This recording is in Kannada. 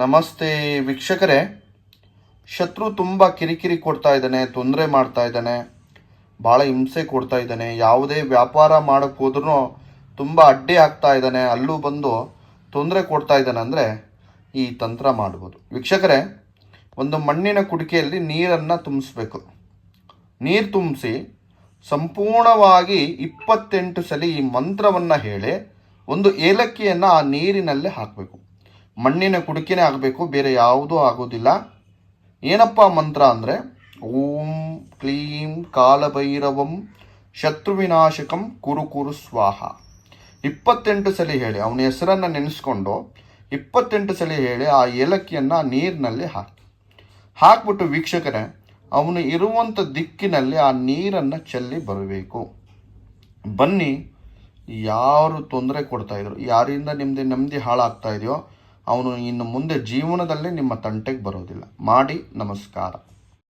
ನಮಸ್ತೆ ವೀಕ್ಷಕರೇ. ಶತ್ರು ತುಂಬ ಕಿರಿಕಿರಿ ಕೊಡ್ತಾ ಇದ್ದಾನೆ, ತೊಂದರೆ ಮಾಡ್ತಾ ಇದ್ದಾನೆ ಭಾಳ ಹಿಂಸೆ ಕೊಡ್ತಾ ಇದ್ದಾನೆ. ಯಾವುದೇ ವ್ಯಾಪಾರ ಮಾಡಕ್ಕೆ ಹೋದ್ರೂ ತುಂಬ ಅಡ್ಡಿ ಆಗ್ತಾ ಇದ್ದಾನೆ, ಅಲ್ಲೂ ಬಂದು ತೊಂದರೆ ಕೊಡ್ತಾ ಇದ್ದಾನೆ ಅಂದರೆ ಈ ತಂತ್ರ ಮಾಡ್ಬೋದು. ವೀಕ್ಷಕರೇ, ಒಂದು ಮಣ್ಣಿನ ಕುಡಿಕೆಯಲ್ಲಿ ನೀರನ್ನು ತುಂಬಿಸ್ಬೇಕು. ನೀರು ತುಂಬಿಸಿ ಸಂಪೂರ್ಣವಾಗಿ ಇಪ್ಪತ್ತೆಂಟು ಸಲ ಈ ಮಂತ್ರವನ್ನು ಹೇಳಿ ಒಂದು ಏಲಕ್ಕಿಯನ್ನು ಆ ನೀರಿನಲ್ಲೇ ಹಾಕಬೇಕು. ಮಣ್ಣಿನ ಕುಡುಕಿನೇ ಆಗಬೇಕು, ಬೇರೆ ಯಾವುದೂ ಆಗೋದಿಲ್ಲ. ಏನಪ್ಪ ಮಂತ್ರ ಅಂದರೆ, ಓಂ ಕ್ಲೀಂ ಕಾಲಭೈರವಂ ಶತ್ರುವಿನಾಶಕಂ ಕುರು ಕುರು ಸ್ವಾಹ. ಇಪ್ಪತ್ತೆಂಟು ಸಲ ಹೇಳಿ, ಅವನ ಹೆಸರನ್ನು ನೆನೆಸ್ಕೊಂಡು ಇಪ್ಪತ್ತೆಂಟು ಸಲ ಹೇಳಿ ಆ ಏಲಕ್ಕಿಯನ್ನು ನೀರಿನಲ್ಲಿ ಹಾಕಿ. ಹಾಕ್ಬಿಟ್ಟು ವೀಕ್ಷಕರೇ, ಅವನು ಇರುವಂಥ ದಿಕ್ಕಿನಲ್ಲಿ ಆ ನೀರನ್ನು ಚೆಲ್ಲಿ ಬರಬೇಕು. ಬನ್ನಿ, ಯಾರು ತೊಂದರೆ ಕೊಡ್ತಾಯಿದ್ರು ಯಾರಿಂದ ನಿಮ್ಮದೇ ನೆಮ್ಮದಿ ಹಾಳಾಗ್ತಾ ಇದೆಯೋ ಅವನು ಇನ್ನು ಮುಂದೆ ಜೀವನದಲ್ಲೇ ನಿಮ್ಮ ತಂಟೆಗೆ ಬರೋದಿಲ್ಲ. ಮಾಡಿ ನಮಸ್ಕಾರ.